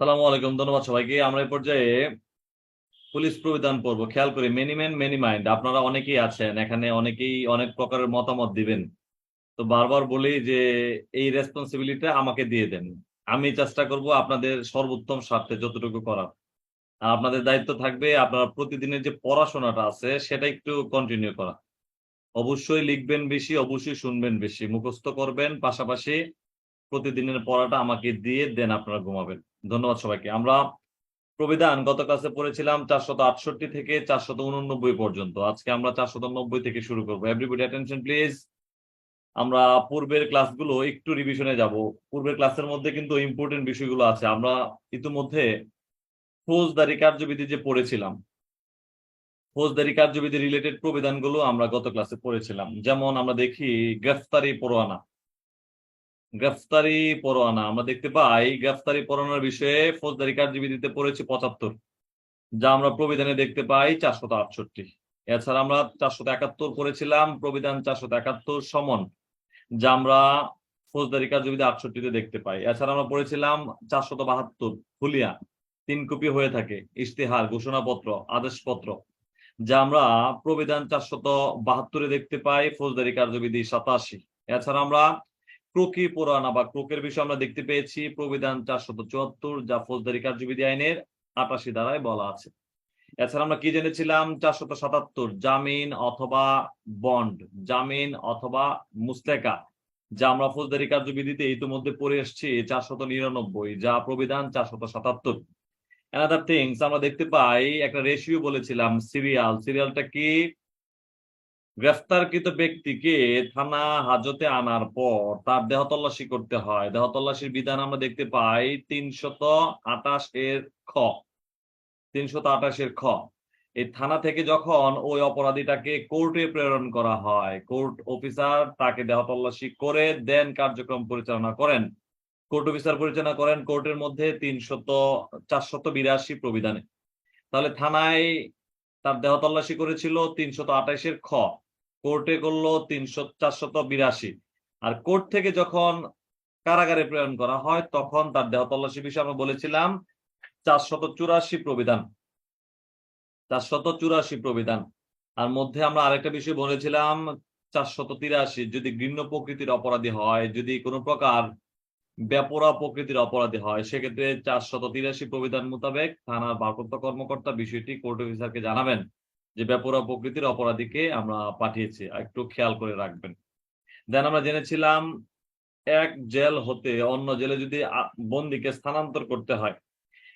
সালামু আলাইকুম, ধন্যবাদ সবাইকে। আমরা এই পর্যায়ে পুলিশ প্রবিধান পড়ব খেয়াল করি মেনি ম্যান মেনি মাইন্ড আপনারা অনেকেই আছেন, এখানে অনেকেই অনেক প্রকারের মতামত দিবেন। তো বারবার বলি যে এই রেসপন্সিবিলিটি আমাকে দিয়ে দেন। আমি চেষ্টা করব আপনাদের সর্বোত্তম স্বার্থে যতটুকু করার। আপনাদের দায়িত্ব থাকবে আপনারা প্রতিদিনের যে পড়াশোনাটা আছে, সেটা একটু কন্টিনিউ করা। অবশ্যই লিখবেন বেশি, অবশ্যই শুনবেন বেশি। মুখস্থ করবেন, পাশাপাশি প্রতিদিনের পড়াটা আমাকে দিয়ে দেন, আপনারা ঘুমাবেন। ধন্যবাদ সবাইকে। আমরা প্রবিধান গত ক্লাসে পড়েছিলাম চারশত আটষট্টি থেকে চারশত উননব্বই পর্যন্ত। আজকে আমরা চারশত নব্বই থেকে শুরু করব। এভরিবডি অ্যাটেনশন প্লিজ আমরা পূর্বের ক্লাসগুলো একটু রিভিশনে যাব। পূর্বের ক্লাসের মধ্যে কিন্তু ইম্পর্টেন্ট বিষয়গুলো আছে। আমরা ইতিমধ্যে ফৌজদারি কার্যবিধি যে পড়েছিলাম, ফৌজদারি কার্যবিধি রিলেটেড প্রবিধানগুলো আমরা গত ক্লাসে পড়েছিলাম। যেমন আমরা দেখি গ্রেফতারি পরোয়ানা। গ্রেফতারি পরোয়ানা। আমরা দেখতে পাই, গ্রেফতারি পরোয়ানার বিষয়ে ফৌজদারি কার্যবিধিতে পড়েছি পঁচাত্তর, যা আমরা প্রবিধানে দেখতে পাই চারশত আটষট্টি। এছাড়া আমরা চারশত একাত্তর পড়েছিলাম, প্রবিধান চারশত একাত্তর সমন, যা আমরা ফৌজদারি কার্যবিধি আটষট্টিতে দেখতে পাই। এছাড়া আমরা পড়েছিলাম চারশত বাহাত্তর ফুলিয়া তিন কপি হয়ে থাকে, ইশতেহার, ঘোষণাপত্র, আদেশপত্র, যা আমরা প্রবিধান চারশত বাহাত্তরে দেখতে পাই, ফৌজদারি কার্যবিধি সাতাশি। এছাড়া আমরা ক্রোকি পুরানা বা ক্রোকের বিষয়ে আমরা দেখতে পেয়েছি। প্রবিধান চারশত চুয়াত্তর, যা ফৌজদারি কার্যবিধি আইনের আটাশি দ্বারায় বলা আছে। এছাড়া আমরা কি জেনেছিলাম? চারশত সাতাত্তর, জামিন অথবা বন্ড। জামিন অথবা মুস্তেকা যা আমরা ফৌজদারি কার্যবিধিতে ইতিমধ্যে পড়ে এসেছি চারশত নিরানব্বই, যা প্রবিধান চারশত সাতাত্তর। অ্যানাদার থিংস আমরা দেখতে পাই, একটা রেশিও বলেছিলাম, সিরিয়াল। সিরিয়ালটা কি? গ্রেফতারকৃত ব্যক্তিকে থানা হাজতে আনার পর তার দেহ তল্লাশি করতে হয়। দেহ তল্লাশির বিধান আমরা দেখতে পাই তিনশত আটাশ এর খ। তিনশত আটাশ এর খ। এই থানা থেকে যখন ওই অপরাধীটাকে কোর্টে প্রেরণ করা হয়, কোর্ট অফিসার তাকে দেহ তল্লাশি করে দেন, কার্যক্রম পরিচালনা করেন। কোর্ট অফিসার পরিচালনা করেন কোর্টের মধ্যে তিনশত, চারশত বিরাশি প্রবিধানে। তাহলে থানায় তার দেহ তল্লাশি করেছিল তিনশত আঠাশের খ। কোর্টে করল তিনশো চারশত বিরাশি। আর কোর্ট থেকে যখন কারাগারে প্রেরণ করা হয়, তখন তার দেহ তল্লাশি বিষয়ে আমরা বলেছিলাম, চারশত চুরাশি প্রবিধান। চারশত চুরাশি প্রবিধান। আর মধ্যে আমরা আরেকটা বিষয় বলেছিলাম, চারশত তিরাশি। যদি ঘৃণ্য প্রকৃতির অপরাধী হয়, যদি কোনো প্রকার বেপরা প্রকৃতির অপরাধী হয়। সেক্ষেত্রে চারশত তিরাশি প্রবিধান মোতাবেক থানার ভারপ্রাপ্ত কর্মকর্তা বিষয়টি কোর্ট অফিসারকে জানাবেন যে বেপরা প্রকৃতির অপরাধীকে আমরা পাঠিয়েছি। একটু খেয়াল করে রাখবেন। দেন আমরা জেনেছিলাম এক জেল হতে অন্য জেলে যদি বন্দিকে স্থানান্তর করতে হয়,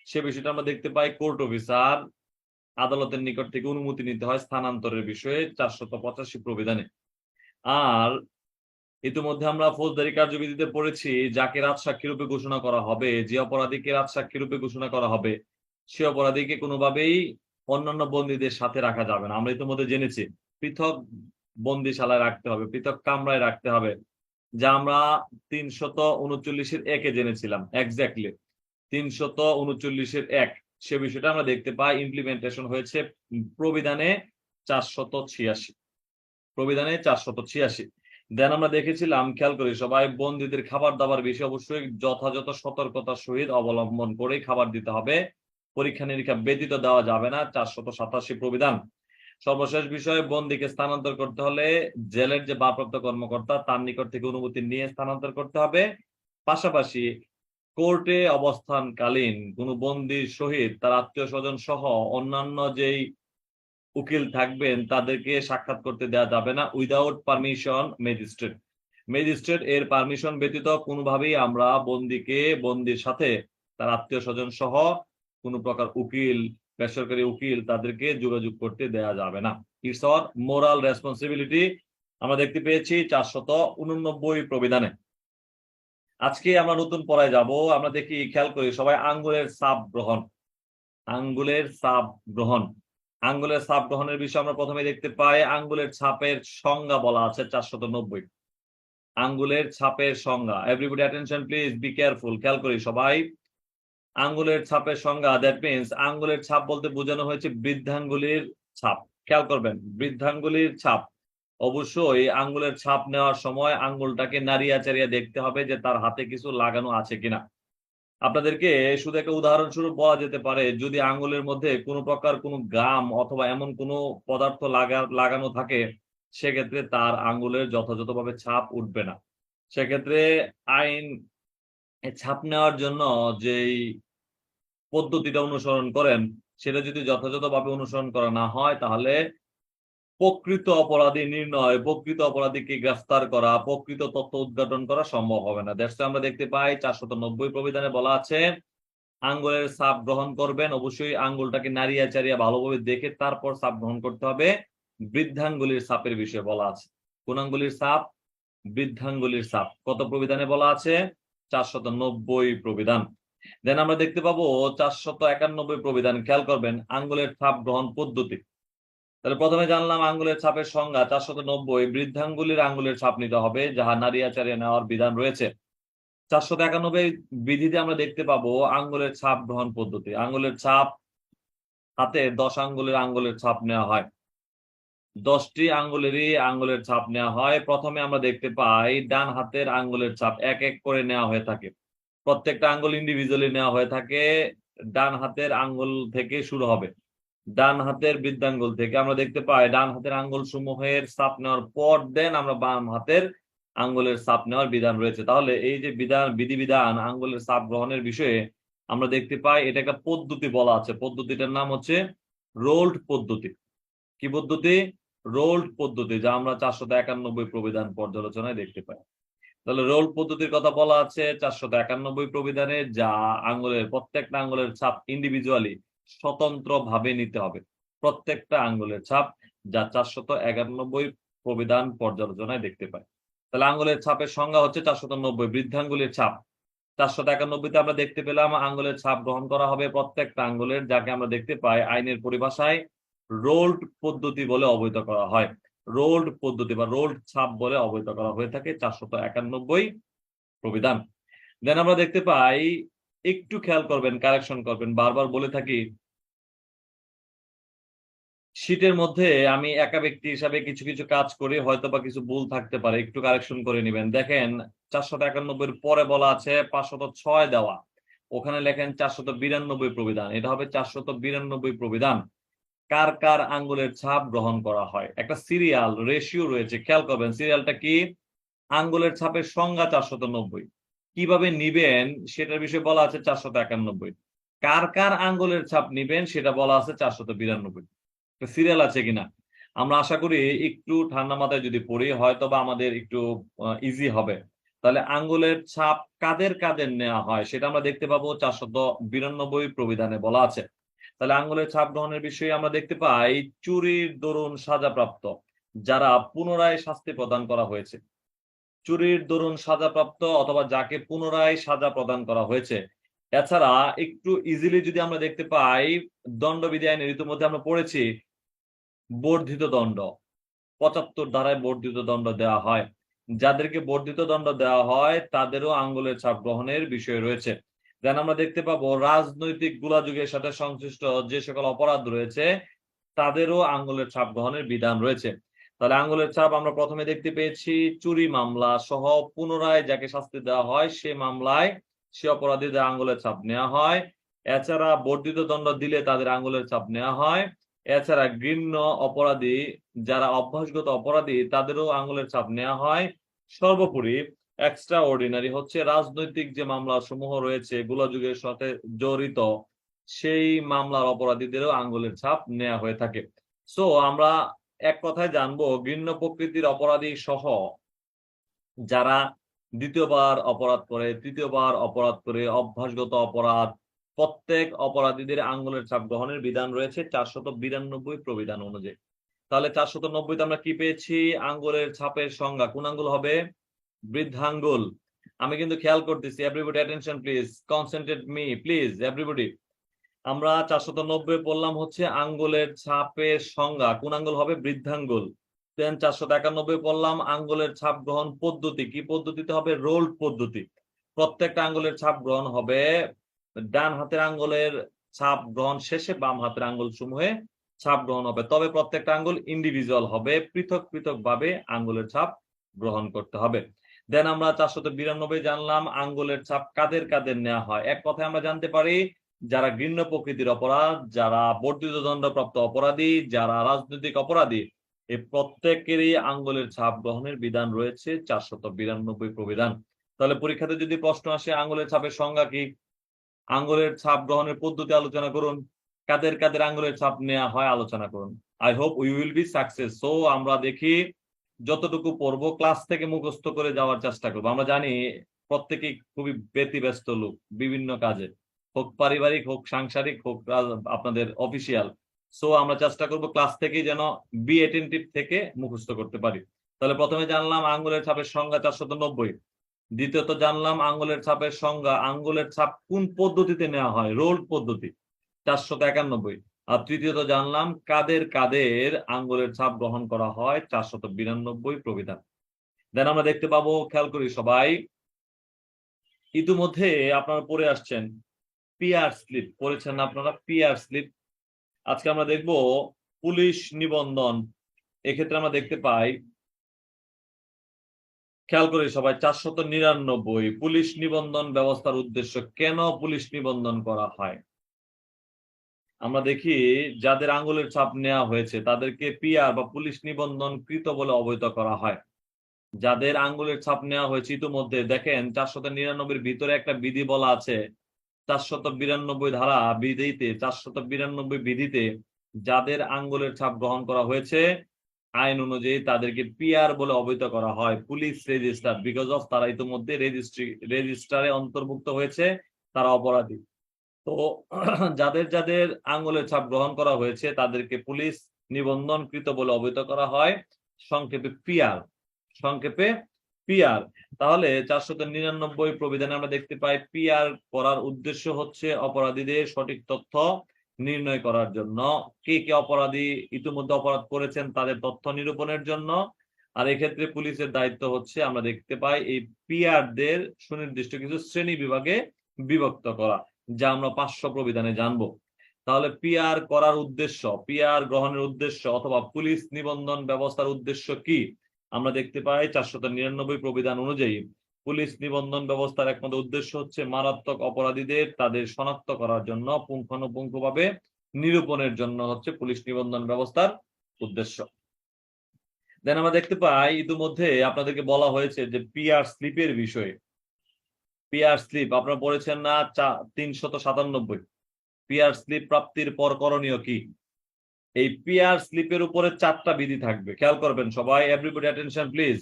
সে বিষয়টা আমরা দেখতে পাই কোর্ট অফিসার আদালতের নিকট থেকে অনুমতি নিতে হয় স্থানান্তরের বিষয়ে চারশত পঁচাশি প্রবিধানে। আর ইতিমধ্যে আমরা ফৌজদারি কার্যবিধিতে পড়েছি, যাকে রাত সাক্ষী রূপে ঘোষণা করা হবে, যে অপরাধীকে রাত সাক্ষী রূপে ঘোষণা করা হবে, সে অপরাধীকে কোনোভাবেই অন্যান্য বন্দীদের সাথে রাখা যাবে না। আমরা ইতিমধ্যে জেনেছি, পৃথক বন্দিশালায় রাখতে হবে, পৃথক কামরায় রাখতে হবে, যা আমরা তিনশত উনচল্লিশের একে জেনেছিলাম এক্স্যাক্টলি তিনশত উনচল্লিশের এক, সে বিষয়টা আমরা দেখতে পাই ইমপ্লিমেন্টেশন হয়েছে প্রবিধানে চারশত ছিয়াশি। প্রবিধানে চারশত ছিয়াশি। দেন আমরা দেখেছিলাম, খেয়াল করি, সবাই বন্দীদের খাবার দাবার বিষয়ে অবশ্যই যথাযথ সতর্কতার সহিত অবলম্বন করেই খাবার দিতে হবে। পরীক্ষা নিরীক্ষা ব্যতীত দেওয়া যাবে না, চারশত সাতাশি প্রবিধান। সর্বশেষ বিষয়ে বন্দীকে স্থানান্তর করতে হলে জেলের যে ভারপ্রাপ্ত কর্মকর্তা, তার নিকট থেকে অনুমতি নিয়ে স্থানান্তর করতে হবে। পাশাপাশি কোর্টে অবস্থানকালীন কোন বন্দির সহিত তার আত্মীয় স্বজন সহ অন্যান্য যেই উকিল থাকবেন, তাদেরকে সাক্ষাৎ করতে দেওয়া যাবে না উইদাউট পারমিশন ম্যাজিস্ট্রেট ম্যাজিস্ট্রেট এর পারমিশন ব্যতীত কোনোভাবেই আমরা বন্দিকে, বন্দির সাথে, তার আত্মীয় স্বজন সহ কোনো প্রকার উকিল, বেসরকারি উকিল তাদেরকে যোগাযোগ করতে দেয়া যাবে না। ইটস অর মোরাল রেসপন্সিবিলিটি আমরা দেখতে পেয়েছি চারশত উননব্বই প্রবিধানে। আজকে আমরা নতুন পড়ায় যাব। আমরা দেখি, খেয়াল করি, সবাই আঙ্গুলের সাপ গ্রহণ। আঙ্গুলের সাপ গ্রহণ। আঙ্গুলের ছাপ গ্রহণের বিষয়ে আমরা প্রথমে দেখতে পাই, আঙ্গুলের ছাপের সংজ্ঞা বলা আছে চারশত নব্বই। আঙ্গুলের ছাপের সংজ্ঞা। Everybody attention please be careful খেয়াল করি সবাই। আঙ্গুলের ছাপের সংজ্ঞা দ্যাট মিনস আঙ্গুলের ছাপ বলতে বোঝানো হয়েছে বৃদ্ধাঙ্গুলির ছাপ। খেয়াল করবেন, বৃদ্ধাঙ্গুলির ছাপ। অবশ্যই আঙ্গুলের ছাপ নেওয়ার সময় আঙ্গুলটাকে নাড়িয়া চাড়িয়া দেখতে হবে যে তার হাতে কিছু লাগানো আছে কিনা। আপনাদেরকে শুধু একটা উদাহরণস্বরূপ বলা যেতে পারে, যদি আঙ্গুলের মধ্যে কোনো প্রকার কোনো গাম অথবা এমন কোনো পদার্থ লাগা, লাগানো থাকে, সেক্ষেত্রে তার আঙ্গুলের যথাযথভাবে ছাপ উঠবে না। সেক্ষেত্রে আইন ছাপ নেওয়ার জন্য যেই পদ্ধতিটা অনুসরণ করেন, সেটা যদি যথাযথভাবে অনুসরণ করা না হয়, তাহলে প্রকৃত অপরাধী নির্ণয়, প্রকৃত অপরাধীকে গ্রেফতার করা, প্রকৃত তথ্য উদ্ঘাটন করা সম্ভব হবে না। দেশে আমরা দেখতে পাই চারশত নব্বই প্রবিধানে বলা আছে, আঙ্গুলের সাপ গ্রহণ করবেন, অবশ্যই আঙ্গুলটাকে নাড়িয়া চারিয়া ভালোভাবে দেখে তারপর সাপ গ্রহণ করতে হবে। বৃদ্ধাঙ্গুলির সাপের বিষয়ে বলা আছে। কোন আঙ্গুলির সাপ বৃদ্ধাঙ্গুলির সাপ কত প্রবিধানে বলা আছে? চারশত নব্বই প্রবিধান। দেন আমরা দেখতে পাবো চারশত একানব্বই প্রবিধান। খেয়াল করবেন, আঙ্গুলের ছাপ গ্রহণ পদ্ধতি। তাহলে প্রথমে জানলাম আঙ্গুলের ছাপের সংজ্ঞা, চারশত নব্বই। বৃদ্ধাঙ্গুলির আঙ্গুলের ছাপ নিতে হবে, যাহা নারিয়াচারে নেওয়ার বিধান রয়েছে। চারশত একানব্বই বিধিতে আমরা দেখতে পাবো আঙ্গুলের ছাপ গ্রহণ পদ্ধতি। আঙ্গুলের ছাপ, হাতে দশ আঙ্গুলের আঙ্গুলের ছাপ নেওয়া হয়। দশটি আঙ্গুলেরই আঙ্গুলের ছাপ নেওয়া হয়। প্রথমে আমরা দেখতে পাই, ডান হাতের আঙ্গুলের ছাপ এক এক করে নেওয়া হয়ে থাকে। প্রত্যেকটা আঙ্গুল ইন্ডিভিজুয়ালি নেওয়া হয়ে থাকে। ডান হাতের আঙ্গুল থেকে শুরু হবে। ডান হাতের বৃদ্ধাঙ্গুল থেকে আমরা দেখতে পাই, ডান হাতের আঙ্গুল সমূহের ছাপ নেওয়ার পর দেন আমরা বাম হাতের আঙ্গুলের ছাপ নেওয়ার বিধান রয়েছে। তাহলে এই যে বিধান, বিধিবিধান, আঙ্গুলের ছাপ গ্রহণের বিষয়ে আমরা দেখতে পাই এটা একটা পদ্ধতি বলা আছে। পদ্ধতিটার নাম হচ্ছে রোল্ড পদ্ধতি। কি পদ্ধতি? রোল্ড পদ্ধতি, যা আমরা চারশত একানব্বই প্রবিধান পর্যালোচনায় দেখতে পাই। তাহলে রোল পদ্ধতির কথা বলা আছে চারশত একানব্বই প্রবিধানে, যা আঙ্গুলের, প্রত্যেকটা আঙ্গুলের ছাপ ইন্ডিভিজুয়ালি স্বতন্ত্র ভাবে নিতে হবে। প্রত্যেকটা আঙ্গুলের ছাপ যা চারশত একানব্বই প্রবিধান পর্যালোচনায় দেখতে পাই তাহলে আঙ্গুলের ছাপের সংজ্ঞা হচ্ছে চারশত নব্বই বৃদ্ধাঙ্গুলের ছাপ। চারশত একানব্বইতে আমরা দেখতে পেলাম আঙ্গুলের ছাপ গ্রহণ করা হবে প্রত্যেকটা আঙ্গুলের, যাকে আমরা দেখতে পাই আইনের পরিভাষায় রোল্ড পদ্ধতি বলে অবহিত করা হয়। রোল্ড পদ্ধতি বা রোল্ড ছাপ বলে অবহিত করা হয়ে থাকে চারশত একানব্বই প্রবিধান। দেন আমরা দেখতে পাই একটু খেয়াল করবেন কারেকশন করবেন। বারবার বলে থাকি শীটের মধ্যে আমি একা ব্যক্তি হিসাবে কিছু কিছু কাজ করি হয়তো বা কিছু ভুল থাকতে পারে, একটু কারেকশন করে নেবেন। দেখেন চারশত একানব্বই পরে বলা আছে পাঁচশত ছয় দেওয়া। ওখানে লেখেন চারশত বিরানব্বই প্রবিধান। এটা হবে চারশত বিরানব্বই প্রবিধান। কার কার আঙ্গুলের ছাপ গ্রহণ করা হয়? একটা সিরিয়াল রেশিও রয়েছে, খেয়াল করবেন। সিরিয়ালটা কি? আঙ্গুলের ছাপের সংজ্ঞা চারশত নব্বই। কীভাবে নিবেন সেটার বিষয়ে বলা আছে চারশত একানব্বই। কার কার আঙ্গুলের ছাপ নিবেন সেটা বলা আছে চারশত বিরানব্বই। সিরিয়াল আছে কিনা? আমরা আশা করি একটু ঠান্ডা মাথায় যদি পড়ি হয়তো বা আমাদের একটু ইজি হবে। তাহলে আঙ্গুলের ছাপ কাদের কাদের নেওয়া হয় সেটা আমরা দেখতে পাবো চারশত বিরানব্বই প্রবিধানে বলা আছে। তাহলে আঙ্গুলের ছাপ গ্রহণের বিষয়ে আমরা দেখতে পাই, চুরির দরুন সাজাপ্রাপ্ত, যারা পুনরায় শাস্তি প্রদান করা হয়েছে। চুরির দরুন সাজাপ্রাপ্ত অথবা যাকে পুনরায় সাজা প্রদান করা হয়েছে। এছাড়া একটু ইজিলি যদি আমরা দেখতে পাই দণ্ডবিধি আইনের ইতিমধ্যে আমরা পড়েছি, বর্ধিত দণ্ড, পঁচাত্তর ধারায় বর্ধিত দণ্ড দেওয়া হয়। যাদেরকে বর্ধিত দণ্ড দেওয়া হয়, তাদেরও আঙ্গুলের ছাপ গ্রহণের বিষয় রয়েছে। যেন আমরা দেখতে পাবো, রাজনৈতিক গোলাযুগের সাথে সংশ্লিষ্ট যে সকল অপরাধ রয়েছে, তাদেরও আঙ্গুলের ছাপ গ্রহণের বিধান রয়েছে। তাহলে আঙ্গুলের ছাপ আমরা প্রথমে দেখতে পেয়েছি, চুরি মামলা সহ পুনরায় যাকে শাস্তি দেওয়া হয় সে মামলায় সে অপরাধীদের আঙ্গুলের ছাপ নেওয়া হয়। এছাড়া বর্ধিত দণ্ড দিলে তাদের আঙ্গুলের ছাপ নেওয়া হয়। এছাড়া ঘৃণ্য অপরাধী, যারা অভ্যাসগত অপরাধী, তাদেরও আঙ্গুলের ছাপ নেওয়া হয়। সর্বোপরি এক্সট্রা অর্ডিনারি হচ্ছে রাজনৈতিক যে মামলা সমূহ রয়েছে, গোলাযুগের সাথে জড়িত, সেই মামলার অপরাধীদেরও আঙ্গুলের ছাপ নেওয়া হয়ে থাকে। সো আমরা এক কথায় জানব, ঘৃণ্য প্রকৃতির অপরাধী সহ যারা দ্বিতীয়বার অপরাধ করে, তৃতীয়বার অপরাধ করে, অভ্যাসগত অপরাধ, প্রত্যেক অপরাধীদের আঙ্গুলের ছাপ গ্রহণের বিধান রয়েছে চারশত বিরানব্বই প্রবিধান অনুযায়ী। তাহলে চারশত নব্বইতে আমরা কি পেয়েছি? আঙ্গুলের ছাপের সংজ্ঞা। কোন আঙ্গুল হবে? বৃদ্ধাঙ্গুল। আমি কিন্তু খেয়াল করতেছি। Everybody attention please concentrate me please everybody আমরা চারশত বললাম হচ্ছে আঙ্গুলের ছাপের সংজ্ঞা। কোন আঙ্গুল হবে? বৃদ্ধাঙ্গুল। দেন চারশত একানব্বই বললাম আঙ্গুলের ছাপ গ্রহণ পদ্ধতি। কি পদ্ধতিতে হবে? রোল পদ্ধতি। প্রত্যেকটা আঙ্গুলের ছাপ গ্রহণ হবে ডান হাতের আঙ্গুলের ছাপ গ্রহণ শেষে বাম হাতের আঙ্গুল সমূহে ছাপ গ্রহণ হবে। তবে প্রত্যেকটা আঙ্গুল ইন্ডিভিজুয়াল হবে। পৃথক পৃথক ভাবে আঙ্গুলের ছাপ গ্রহণ করতে হবে। দেন আমরা চারশত বিরানব্বই জানলাম আঙ্গুলের ছাপ কাদের কাদের নেওয়া হয়? এক কথায় আমরা জানতে পারি যারা ঘৃণ্য প্রকৃতির অপরাধ, যারা বর্ধিত দণ্ডপ্রাপ্ত অপরাধী, যারা রাজনৈতিক অপরাধী এই প্রত্যেকেরই আঙ্গুলের ছাপ গ্রহণের বিধান রয়েছে, চারশত বিরানব্বই প্রবিধান। তাহলে পরীক্ষাতে যদি প্রশ্ন আসে, আঙ্গুলের ছাপের সংজ্ঞা কি? আঙ্গুলের ছাপ গ্রহণের পদ্ধতি আলোচনা করুন। কাদের কাদের আঙ্গুলের ছাপ নেওয়া হয় আলোচনা করুন। I hope we will be success so আমরা দেখি যতটুকু পড়ব ক্লাস থেকে মুখস্থ করে যাওয়ার চেষ্টা করব। আমরা জানি প্রত্যেকেই খুবই ব্যতিব্যস্ত লোক বিভিন্ন কাজে। হোক পারিবারিক হোক সাংসারিক হোক আপনাদের অফিসিয়াল সো আমরা চেষ্টা করব ক্লাস থেকেই যেন বি এটেন্টিভ থেকে মুখস্থ করতে পারি। তাহলে প্রথমে জানলাম আঙ্গুলের ছাপের সংজ্ঞা চারশত নব্বই। দ্বিতীয়ত জানলাম আঙ্গুলের ছাপের সংজ্ঞা, আঙ্গুলের ছাপ কোন পদ্ধতিতে নেওয়া হয়? রোল পদ্ধতি, চারশত একানব্বই। আর তৃতীয়ত জানলাম কাদের কাদের আঙ্গুলের ছাপ গ্রহণ করা হয়? চারশত বিরানব্বই প্রবিধান। দেন আমরা দেখতে পাবো, খেয়াল করি সবাই। ইতিমধ্যে আপনারা পড়ে আসছেন। পিআর স্লিপ পড়েছেন না আপনারা পিয়ার স্লিপ আজকে আমরা দেখব পুলিশ নিবন্ধন। এক্ষেত্রে আমরা দেখতে পাই, খেয়াল করি সবাই, চারশত নিরানব্বই। পুলিশ নিবন্ধন ব্যবস্থার উদ্দেশ্য কেন পুলিশ নিবন্ধন করা হয়? আমরা দেখি যাদের আঙ্গুলের ছাপ নেওয়া হয়েছে, তাদেরকে পিআর বা পুলিশ নিবন্ধন কৃত বলে অবহিত করা হয়। যাদের আঙ্গুলের ছাপ নেওয়া হয়েছে, ইতিমধ্যে দেখেন, চারশত নিরানব্বই ভিতরে একটা বিধি বলা আছে চারশত বিরানব্বই ধারা বিধিতে, চারশত বিরানব্বই বিধিতে যাদের আঙ্গুলের ছাপ গ্রহণ করা হয়েছে, আইন অনুযায়ী তাদেরকে পিআর বলে অবহিত করা হয়, পুলিশ রেজিস্টার বিকজ অফ তারা ইতিমধ্যে রেজিস্ট্রি, রেজিস্টারে অন্তর্ভুক্ত হয়েছে, তারা অপরাধী। তো যাদের যাদের আঙ্গুলের ছাপ গ্রহণ করা হয়েছে, তাদেরকে পুলিশ নিবন্ধনকৃত বলে অবহিত করা হয়, সংক্ষেপে পিআর, সংক্ষেপে পিআর তাহলে চারশত নিরানব্বই প্রবিধানে আমরা দেখতে পাই পিআর করার উদ্দেশ্য হচ্ছে অপরাধীদের সঠিক তথ্য নির্ণয় করার জন্য। কে কে অপরাধী ইতিমধ্যে অপরাধ করেছেন তাদের তথ্য নিরূপণের জন্য। আর এক্ষেত্রে পুলিশের দায়িত্ব হচ্ছে আমরা দেখতে পাই এই পিআরদের সুনির্দিষ্ট কিছু শ্রেণি বিভাগে বিভক্ত করা, যা আমরা পাঁচশো প্রবিধানে জানব। তাহলে পিআর করার উদ্দেশ্য পিআর গ্রহণের উদ্দেশ্য অথবা পুলিশ নিবন্ধন ব্যবস্থার উদ্দেশ্য কি? আমরা দেখতে পাই চারশত নিরানব্বই প্রবিধান অনুযায়ী পুলিশ নিবন্ধন ব্যবস্থার একমাত্র উদ্দেশ্য হচ্ছে মারাত্মক অপরাধীদের তাদের শনাক্ত করার জন্য পুঙ্খানুপুঙ্খভাবে নিরূপণের জন্য হচ্ছে পুলিশ নিবন্ধন ব্যবস্থার উদ্দেশ্য। দেন আমরা দেখতে পাই ইতিমধ্যে আপনাদেরকে বলা হয়েছে যে পিআর স্লিপের বিষয়ে। পিআর স্লিপ, আপনারা পড়েছেন না তিনশত সাতানব্বই। পিআর স্লিপ প্রাপ্তির পর করণীয় কি? এই পিআর স্লিপের উপরে চারটা বিধি থাকবে। খেয়াল করবেন সবাই এভরিবডি অ্যাটেনশন প্লিজ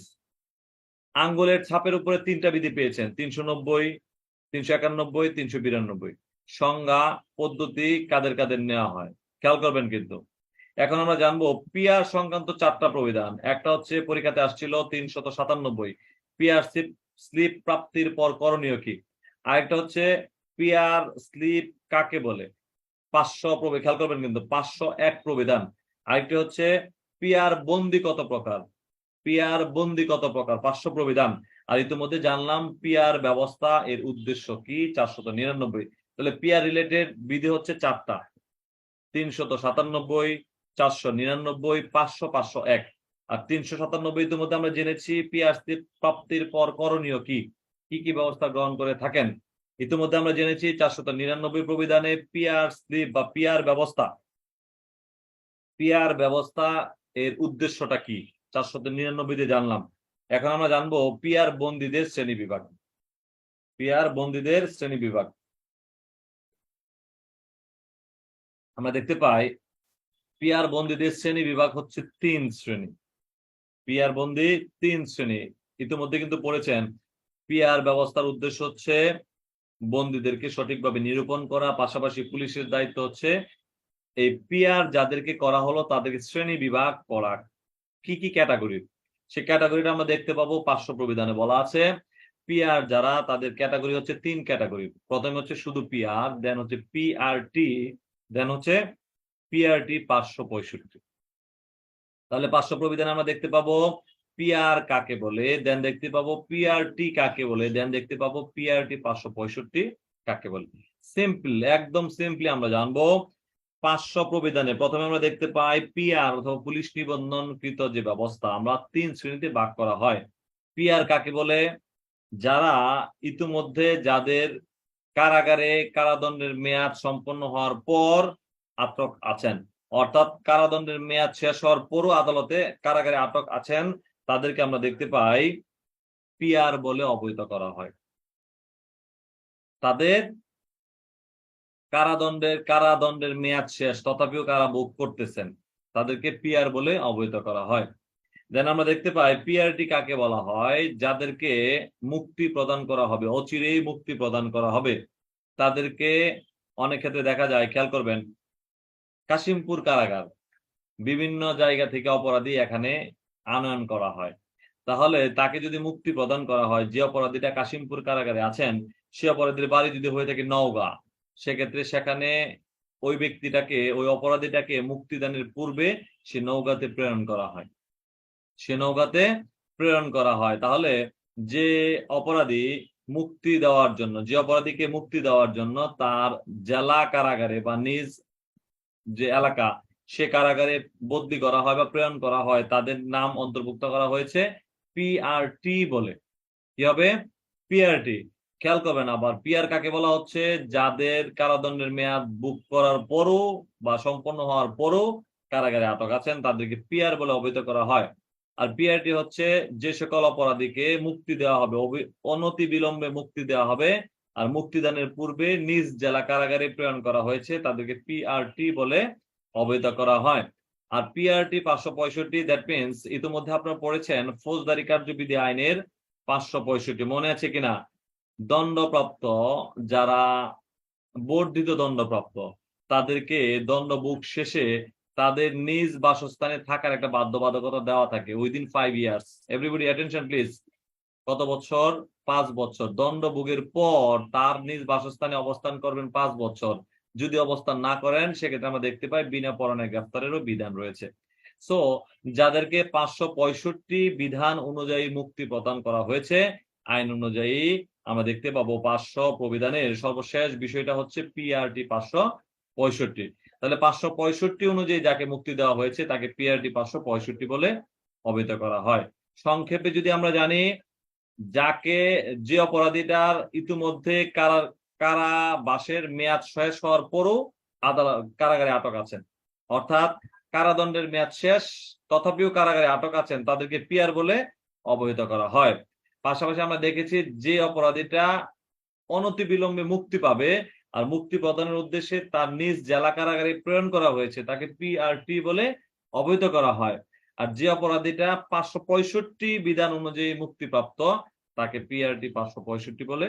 আঙ্গুলের ছাপের উপরে তিনটা বিধি পেয়েছেন, তিনশো নব্বই, তিনশো একানব্বই, তিনশো বিরানব্বই। সংজ্ঞা, পদ্ধতি কাদের কাদের নেওয়া হয়, খেয়াল করবেন কিন্তু। এখন আমরা জানব, পিয়ার সংক্রান্ত চারটা প্রবিধান। একটা হচ্ছে, পরীক্ষাতে আসছিল তিনশত সাতানব্বই। পিয়ার স্লিপ স্লিপ প্রাপ্তির পর করণীয় কি? আরেকটা হচ্ছে, পিয়ার স্লিপ কাকে বলে? পাঁচশো প্রবে খেয়াল করবেন কিন্তু পাঁচশো এক প্রবিধান। আরেকটি হচ্ছে পিআর বন্দি কত প্রকার? পিআর বন্দি কত প্রকার? পাঁচশো প্রবিধান। আর ইতিমধ্যে জানলাম পিআর ব্যবস্থা এর উদ্দেশ্য কি? চারশত নিরানব্বই। তাহলে পিয়ার রিলেটেড বিধি হচ্ছে চারটা। তিনশত সাতানব্বই, চারশো নিরানব্বই, পাঁচশো পাঁচশো এক। আর তিনশো সাতানব্বই ইতিমধ্যে আমরা জেনেছি পিআর প্রাপ্তির পর করণীয় কি? কি কি ব্যবস্থা গ্রহণ করে থাকেন? ইতিমধ্যে আমরা জেনেছি চারশত নিরানব্বই প্রবিধানে পিআর স্লিপ বা পিআর ব্যবস্থা। পিয়ার ব্যবস্থা এর উদ্দেশ্যটা কি? চারশত নিরানব্বইতে জানলাম। এখন আমরা জানব পিআর বন্দীদের শ্রেণি বিভাগ। পিআর বন্দীদের শ্রেণি বিভাগ। আমরা দেখতে পাই, পিআর বন্দীদের শ্রেণি বিভাগ হচ্ছে তিন শ্রেণি। পিআর বন্দি তিন শ্রেণি। ইতিমধ্যে কিন্তু পড়েছেন, পিআর ব্যবস্থার উদ্দেশ্য হচ্ছে বন্দীদেরকে সঠিকভাবে নিরূপণ করা, পাশাপাশি পুলিশের দায়িত্ব হচ্ছে এই পিআর যাদেরকে করা হলো তাদেরকে শ্রেণি বিভাগ করা। কি কি ক্যাটাগরি? সে ক্যাটাগরিটা আমরা দেখতে পাবো পাঁচশো প্রবিধানে বলা আছে। পিআর যারা, তাদের ক্যাটাগরি হচ্ছে তিন ক্যাটাগরি। প্রথমে হচ্ছে শুধু পিআর, দেন হচ্ছে পিআরটি, দেন হচ্ছে পিআরটি পাঁচশো পঁয়ষট্টি। তাহলে পাঁচশো প্রবিধানে আমরা দেখতে পাবো পিআর কাকে বলে? দেন দেখতে পাবো পিআরটি কাকে বলে? দেন দেখতে পাবো পিআরটি পাঁচশো পঁয়ষট্টি কাকে বলে? সিম্পল একদম সিম্পলি আমরা জানব। পাঁচশো প্রবিধানে প্রথমে আমরা দেখতে পাই পিআর অথবা পুলিশ নিবন্ধনকৃত যে ব্যবস্থা আমরা তিন শ্রেণীতে ভাগ করা হয়। পিয়ার কাকে বলে? যারা ইতিমধ্যে যাদের কারাগারে কারাদণ্ডের মেয়াদ সম্পন্ন হওয়ার পর আটক আছেন। অর্থাৎ কারাদণ্ডের মেয়াদ শেষ হওয়ার পরও আদালতে কারাগারে আটক আছেন। তাদেরকে আমরা দেখতে পাই পিয়ার বলে অবহিত করা হয়। তাদের কারাদণ্ডের কারাদণ্ডের মেয়াদ শেষ, তথাপিও কারা ভোগ করতেছেন, তাদেরকে পিয়ার বলে অবহিত করা হয়। দেন আমরা দেখতে পাই পিআরটি কাকে বলা হয়? যাদেরকে মুক্তি প্রদান করা হবে, অচিরেই মুক্তি প্রদান করা হবে। তাদেরকে অনেক ক্ষেত্রে দেখা যায়, খেয়াল করবেন, কাশিমপুর কারাগার, বিভিন্ন জায়গা থেকে অপরাধী এখানে আনয়ন করা হয়। তাহলে তাকে যদি মুক্তি প্রদান করা হয়, যে অপরাধীটা কাশিমপুর কারাগারে আছেন, সে অপরাধীর বাড়ি যদি হয়ে থাকে নওগাঁ, সেক্ষেত্রে সেখানে ওই ব্যক্তিটাকে, ওই অপরাধীটাকে মুক্তিদানের পূর্বে সে নৌকাতে প্রেরণ করা হয়। সে নৌকাতে প্রেরণ করা হয়। তাহলে যে অপরাধী মুক্তি দেওয়ার জন্য, যে অপরাধীকে মুক্তি দেওয়ার জন্য তার জেলা কারাগারে বা নিজ যে এলাকা সে কারাগারে বদলি করা হয় বা প্রেরণ করা হয়, তাদের নাম অন্তর্ভুক্ত করা হয়েছে পিআরটি বলে। কি হবে? পিআরটি খেয়াল করবেন আবার পিআর কাকে বলা হচ্ছে? যাদের কারাদণ্ডের মেয়াদ বুক করার পরও বা সম্পন্ন হওয়ার পরও কারাগারে আটক আছেন, তাদেরকে পিআর বলে অবহিত করা হয়। আর পিআরটি হচ্ছে যে সকল অপরাধীকে মুক্তি দেওয়া হবে অনতি বিলম্বে মুক্তি দেওয়া হবে, আর মুক্তিদানের পূর্বে নিজ জেলা কারাগারে প্রেরণ করা হয়েছে, তাদেরকে পিআরটি বলে অবহিত করা হয়। আর পিআরটি পাঁচশো পঁয়ষট্টি দ্যাট মিনস ইতিমধ্যে আপনারা পড়েছেন, ফৌজদারি কার্যবিধি আইনের পাঁচশো পঁয়ষট্টি। মনে আছে কিনা? দণ্ডপ্রাপ্ত যারা, বর্ধিত দণ্ডপ্রাপ্ত, তাদেরকে দণ্ড বুক শেষে তাদের নিজ বাসস্থানে থাকার একটা বাধ্যবাধকতা দেওয়া থাকে within five years everybody attention please কত বছর? পাঁচ বছর। দণ্ড ভোগের পর তার নিজ বাসস্থানে অবস্থান করবেন পাঁচ বছর। যদি অবস্থান না করেন, সেক্ষেত্রে আমরা দেখতে পাই বিনা পরনে গ্রেফতারেরও বিধান রয়েছে। সো যাদেরকে পাঁচশো পঁয়ষট্টি বিধান অনুযায়ী মুক্তি প্রদান করা হয়েছে, আইন অনুযায়ী আমরা দেখতে পাবো পাঁচশো প্রবিধানের সর্বশেষ বিষয়টা হচ্ছে পিআরটি পাঁচশো পঁয়ষট্টি। তাহলে পাঁচশো পঁয়ষট্টি অনুযায়ী যাকে মুক্তি দেওয়া হয়েছে, তাকে পিআরটি পাঁচশো পঁয়ষট্টি বলে অবহিত করা হয়। সংক্ষেপে যদি আমরা জানি, যাকে যে অপরাধীটার ইতিমধ্যে কারা কারাবাসের মেয়াদ শেষ হওয়ার পরও আদালত কারাগারে আটক আছেন? অর্থাৎ কারাদণ্ডের মেয়াদ শেষ, তথাপিও কারাগারে আটক আছেন, তাদেরকে পিয়ার বলে অবহিত করা হয়। পাশাপাশি আমরা দেখেছি যে অপরাধীটা অনতি বিলম্বে মুক্তি পাবে আর মুক্তি প্রদানের উদ্দেশ্যে তার নিজ জেলা কারাগারে প্রেরণ করা হয়েছে। তাকে পিআরটি বলে অবহিত করা হয়। আর যে অপরাধীটা পাঁচশো পঁয়ষট্টি বিধান অনুযায়ী মুক্তিপ্রাপ্ত, তাকে পিআরটি পাঁচশো পঁয়ষট্টি বলে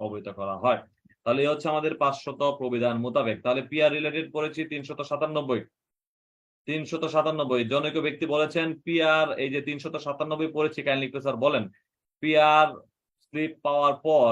অবহিত করা হয়। তাহলে হচ্ছে আমাদের পাঁচশত প্রবিধান মোতাবেক। তাহলে পিআর রিলেটেড পড়েছি তিনশত সাতানব্বই। তিনশত সাতানব্বই। জনৈক ব্যক্তি বলেছেন পিআর এই যে তিনশত সাতানব্বই পড়েছি কাইন্ডলি স্যার বলেন। পিআর স্লিপ পাওয়ার পর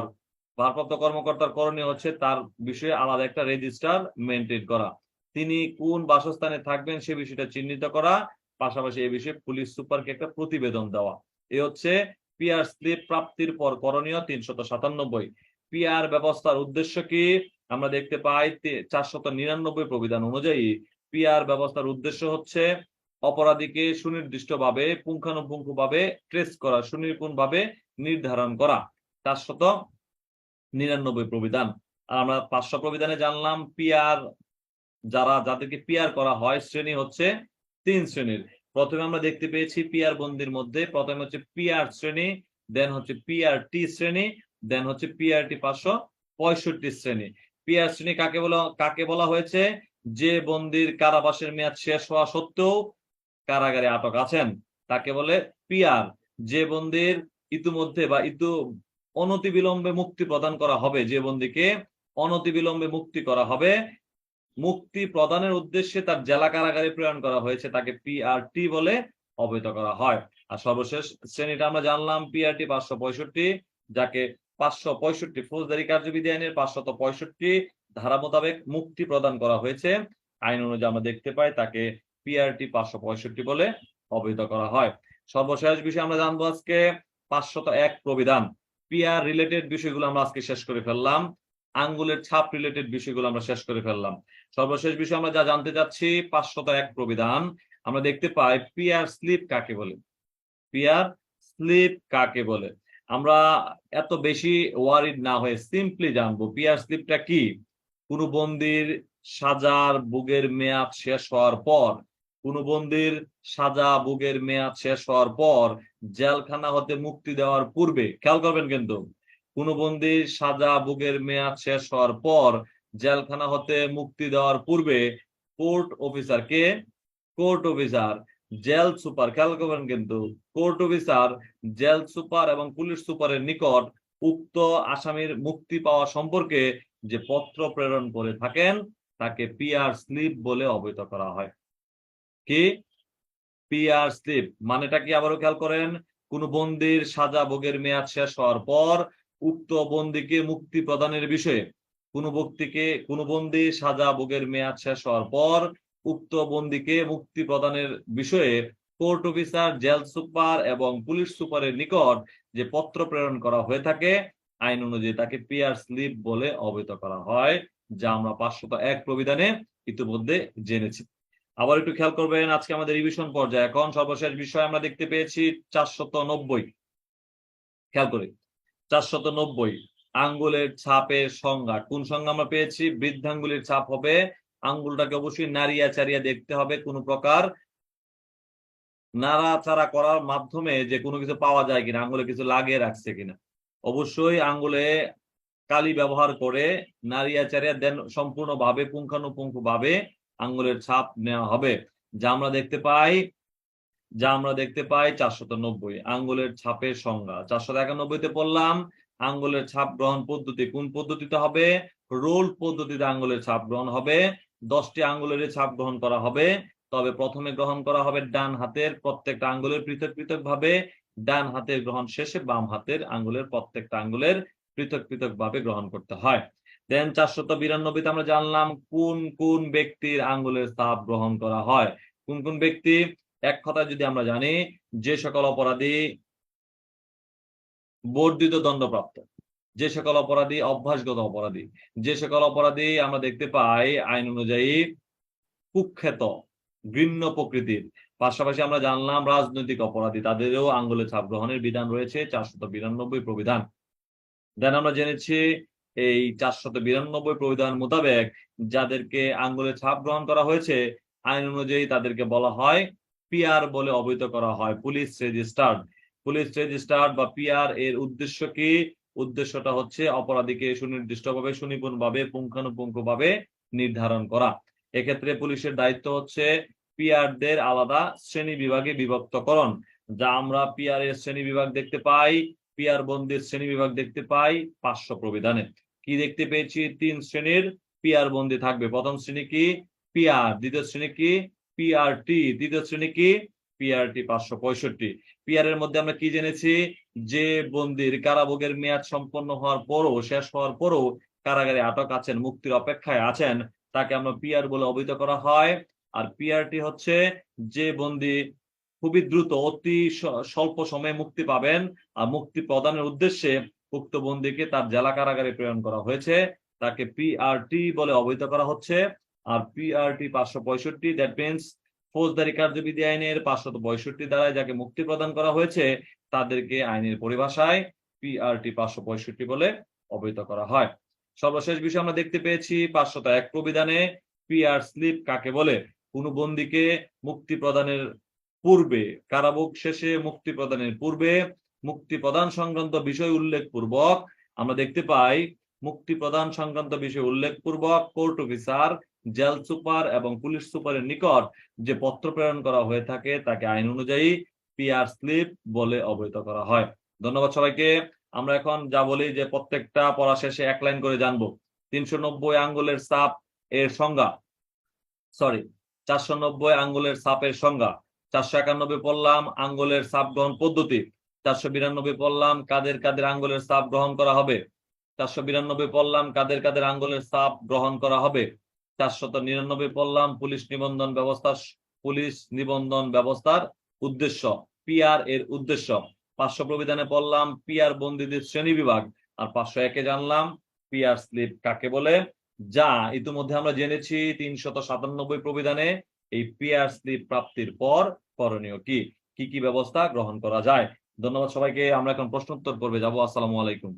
ভারপ্রাপ্ত কর্মকর্তার করণীয় হচ্ছে তার বিষয়ে আলাদা একটা রেজিস্টার মেনটেন করা। তিনি কোন বাসস্থানে থাকবেন সে বিষয়টা চিহ্নিত করা, পাশাপাশি এই বিষয়ে পুলিশ সুপারকে একটা প্রতিবেদন দেওয়া। এ হচ্ছে পিআর স্লিপ প্রাপ্তির পর করণীয় তিনশত সাতানব্বই। পিআর ব্যবস্থার উদ্দেশ্য কি? আমরা দেখতে পাই চারশত নিরানব্বই প্রবিধান অনুযায়ী পিআর ব্যবস্থার উদ্দেশ্য হচ্ছে অপরাধীকে সুনির্দিষ্টভাবে, পুঙ্খানুপুঙ্খভাবে ট্রেস করা, সুনিপুণভাবে নির্ধারণ করা। চারশত নিরানব্বই প্রবিধান। আর আমরা পাঁচশো প্রবিধানে জানলাম পিআর যারা, যাদেরকে পিআর করা হয়, শ্রেণি হচ্ছে তিন শ্রেণির। প্রথমে আমরা দেখতে পেয়েছি পিআর বন্দির মধ্যে, প্রথমে হচ্ছে পিআর শ্রেণি, দেন হচ্ছে পিআর টি শ্রেণি দেন হচ্ছে পিআরটি পাঁচশো পঁয়ষট্টি শ্রেণি। পিআর শ্রেণি কাকে বলা কাকে বলা হয়েছে? যে বন্দির কারাবাসের মেয়াদ শেষ হওয়া সত্ত্বেও কারাগারে আটক আছেন, তাকে বলে পিআর যে বন্দির ইতিমধ্যে বা ইতু অনতিবিলম্বে মুক্তি প্রদান করা হবে, যে বন্দিকে অনতিবিলম্বে মুক্তি করা হবে, মুক্তি প্রদানের উদ্দেশ্যে তার জেলা কারাগারে প্রেরণ করা হয়েছে, তাকে পিআরটি বলে অবহিত করা হয়। আর সর্বশেষ শ্রেণীটা আমরা জানলাম পিআরটি পাঁচশো পঁয়ষট্টি, যাকে পাঁচশো পঁয়ষট্টি ফৌজদারি কার্যবিধি আইনের পাঁচশত পঁয়ষট্টি ধারা মোতাবেক মুক্তি প্রদান করা হয়েছে। আইন অনুযায়ী আমরা দেখতে পাই তাকে পিআরটি পাঁচশো পঁয়ষট্টি বলে অবহিত করা হয়। সর্বশেষ বিষয় আমরা জানব আজকে পাঁচশত এক প্রবিধান। পিআর রিলেটেড বিষয়গুলো আমরা আজকে শেষ করে ফেললাম। আঙ্গুলের ছাপ রিলেটেড বিষয়গুলো আমরা শেষ করে ফেললাম। সর্বশেষ বিষয় আমরা যা জানতে চাচ্ছি, পাঁচশত এক প্রবিধান। আমরা দেখতে পাই পিআর স্লিপ কাকে বলে? পিআর স্লিপ কাকে বলে? আমরা এত বেশি ওয়ারিড না হয়ে সিম্পলি জানব পিয়ার স্লিপটা কি? কোনো বন্দির সাজার বুগের মেয়াদ শেষ হওয়ার পর কোনো বন্দির সাজা বুগের মেয়াদ শেষ হওয়ার পর, জেলখানা হতে মুক্তি দেওয়ার পূর্বে, খেয়াল করবেন কিন্তু কোনো বন্দির সাজা বুগের মেয়াদ শেষ হওয়ার পর, জেলখানা হতে মুক্তি দেওয়ার পূর্বে কোর্ট অফিসার কে? কোর্ট অফিসার জেল সুপার, খেয়াল করবেন কিন্তু কোর্ট অফিসার, জেল সুপার এবং পুলিশ সুপারের নিকট উক্ত আসামির মুক্তি পাওয়া সম্পর্কে যে পত্র প্রেরণ করে থাকেন, তাকে পিআর স্লিপ বলে অবহিত করা হয়। কি? পিআর স্লিপ, মানেটা কি আবারও খেয়াল করেন? কোন বন্দির সাজা ভোগের মেয়াদ শেষ হওয়ার পর উক্ত বন্দিকে মুক্তি প্রদানের বিষয়ে কোন ব্যক্তিকে কোন বন্দি সাজা ভোগের মেয়াদ শেষ হওয়ার পর উক্ত বন্দিকে মুক্তি প্রদানের বিষয়ে কোর্ট অফিসার, জেল সুপার এবং পুলিশ সুপারের নিকট যে পত্র প্রেরণ করা হয়ে থাকে, আইন অনুযায়ী তাকে পিয়ার স্লিপ বলে অবহিত করা হয়, যা আমরা পাঁচশত এক প্রবিধানে ইতিমধ্যে জেনেছি। আবার একটু খেয়াল করবেন, আজকে আমাদের রিভিশন পর্যায়ে। এখন সর্বশেষ বিষয় আমরা দেখতে পেয়েছি চারশত নব্বই। খেয়াল করি, চারশত নব্বই। আঙ্গুলের ছাপের সংজ্ঞা। কোন সংজ্ঞা আমরা পেয়েছি? বৃদ্ধাঙ্গুলের ছাপ হবে আঙ্গুলটাকে অবশ্যই নাড়িয়া চারিয়া দেখতে হবে কোন প্রকার। নাড়াচাড়া করার মাধ্যমে যে কোনো কিছু পাওয়া যায় কিনা, আঙ্গুলে কিছু লাগিয়ে রাখছে কিনা। অবশ্যই আঙ্গুলে কালি ব্যবহার করে নাড়িয়া চারিয়া দেন, সম্পূর্ণভাবে পুঙ্খানুপুঙ্খ ভাবে আঙ্গুলের ছাপ নেওয়া হবে। যা আমরা দেখতে পাই, যা আমরা দেখতে পাই চারশত নব্বই, আঙ্গুলের ছাপের সংজ্ঞা। চারশত একানব্বইতে পড়লাম, আঙ্গুলের ছাপ গ্রহণ পদ্ধতি কোন পদ্ধতিতে হবে? রোল পদ্ধতিতে আঙ্গুলের ছাপ গ্রহণ হবে। দশটি আঙ্গুলের ছাপ গ্রহণ করা হবে। তবে প্রথমে গ্রহণ করা হবে ডান হাতের প্রত্যেকটা আঙ্গুলের পৃথক পৃথক ভাবে ডান হাতের গ্রহণ শেষে বাম হাতের আঙ্গুলের প্রত্যেকটা আঙ্গুলের পৃথক পৃথক ভাবে গ্রহণ করতে হয়। দেন চারশত বিরানব্বইতে আমরা জানলাম কোন কোন ব্যক্তির আঙ্গুলের ছাপ গ্রহণ করা হয়। কোন কোন ব্যক্তি? এক কথা যদি আমরা জানি, যে সকল অপরাধী বর্ধিত দণ্ডপ্রাপ্ত। যে সকল অপরাধী অভ্যাসগত অপরাধী, যে সকল অপরাধী আমরা দেখতে পাই আইন অনুযায়ী কুখ্যাত, ঘৃণ্য প্রকৃতির। পাশাপাশি আমরা জানলাম রাজনৈতিক অপরাধী, তাদেরও আঙ্গুলে ছাপ গ্রহণের বিধান রয়েছে চারশত বিরানব্বই প্রবিধান। দেন আমরা জেনেছি এই চারশত বিরানব্বই প্রবিধান মোতাবেক যাদেরকে আঙ্গুলে ছাপ গ্রহণ করা হয়েছে, আইন অনুযায়ী তাদেরকে বলা হয় পিআর বলে অবহিত করা হয়, পুলিশ রেজিস্টার্ড। পুলিশ রেজিস্টার্ড বা পিআর এর উদ্দেশ্য কি? উদ্দেশ্যটা হচ্ছে অপরাধীকে সুনির্দিষ্টভাবে, সুনিপুণভাবে, পুঙ্খানুপুঙ্খভাবে নির্ধারণ করা। এক্ষেত্রে পুলিশের দায়িত্ব হচ্ছে পিআরদের আলাদা শ্রেণি বিভাগে বিভক্তকরণ। যা আমরা পিআর এর শ্রেণি বিভাগ দেখতে পাই, পিআর বন্দির শ্রেণি বিভাগ দেখতে পাই পাঁচশো প্রবিধানে। কি দেখতে পেয়েছি? তিন শ্রেণির পিআর বন্দি থাকবে। প্রথম শ্রেণি কি? পিআর। দ্বিতীয় শ্রেণি কি? পিআরটি। তৃতীয় শ্রেণি কি? পিআরটি পাঁচশো পঁয়ষট্টি। পিআর এর মধ্যে আমরা কি জেনেছি? যে বন্দির কারাভোগের মেয়াদ সম্পন্ন হওয়ার পরও, শেষ হওয়ার পরও কারাগারে আটক আছেন, মুক্তির অপেক্ষায় আছেন। তাকে আমরা পিআর বলে অবহিত করা হয়। আর পিআরটি হচ্ছে যে বন্দি খুবই দ্রুত, অতি স্বল্প সময়ে মুক্তি পাবেন। আর মুক্তি প্রদানের উদ্দেশ্যে উক্ত বন্দিকে তার জেলা কারাগারে প্রেরণ করা হয়েছে। তাকে পিআরটি বলে অবহিত করা হচ্ছে। আর পিআরটি পাঁচশো পঁয়ষট্টি দ্যাট মিনস ফৌজদারি কার্যবিধি আইনের পাঁচশত পঁয়ষট্টি দ্বারায় যাকে মুক্তি প্রদান করা হয়েছে, তাদেরকে আইনের পরিভাষায় পিআরটি পাঁচশো পঁয়ষট্টি বলে অবহিত করা হয়। সর্বশেষ বিষয় আমরা দেখতে পেয়েছি পাঁচশত এক প্রবিধানে পিআর স্লিপ কাকে বলে? কোন বন্দীকে মুক্তি প্রদানের পূর্বে, কারাভোগ শেষে মুক্তি প্রদানের পূর্বে, মুক্তি প্রদান সংক্রান্ত বিষয় উল্লেখ পূর্বক আমরা দেখতে পাই, মুক্তি প্রদান সংক্রান্ত বিষয় উল্লেখ পূর্বক কোর্ট অফিসার জেল সুপার এবং পুলিশ সুপারের নিকট যে পত্র প্রেরণ করা হয়ে থাকে, তাকে আইন অনুযায়ী পিআর স্লিপ বলে অবহিত করা হয়। ধন্যবাদ সবাইকে। আমরা এখন যা বলি যে প্রত্যেকটা পড়া শেষে এক লাইন করে জানব। তিনশো নব্বই আঙ্গুলের সাপ এর সংজ্ঞা। সরি চারশো নব্বই আঙ্গুলের সাপের সংজ্ঞা। চারশো একানব্বই পড়লাম আঙ্গুলের সাপ গ্রহণ পদ্ধতি। চারশো বিরানব্বই পড়লাম কাদের কাদের আঙ্গুলের সাপ গ্রহণ করা হবে। চারশো বিরানব্বই পড়লাম কাদের কাদের আঙ্গুলের সাপ গ্রহণ করা হবে। চারশত নিরানব্বই পড়লাম পুলিশ নিবন্ধন ব্যবস্থা পুলিশ নিবন্ধন ব্যবস্থার উদ্দেশ্য, পিআর এর উদ্দেশ্য। পাঁচশো প্রবিধানে পড়লাম পিআর বন্দীদের শ্রেণি বিভাগ। আর পাঁচশো একে জানলাম, পিআর স্লিপ কাকে বলে? যা ইতিমধ্যে আমরা জেনেছি, তিনশত সাতানব্বই প্রবিধানে এই পিআর স্লিপ প্রাপ্তির পর করণীয় কি? কি কি ব্যবস্থা গ্রহণ করা যায়? ধন্যবাদ সবাইকে, আমরা এখন প্রশ্নোত্তর করবে যাব। আসসালামু আলাইকুম।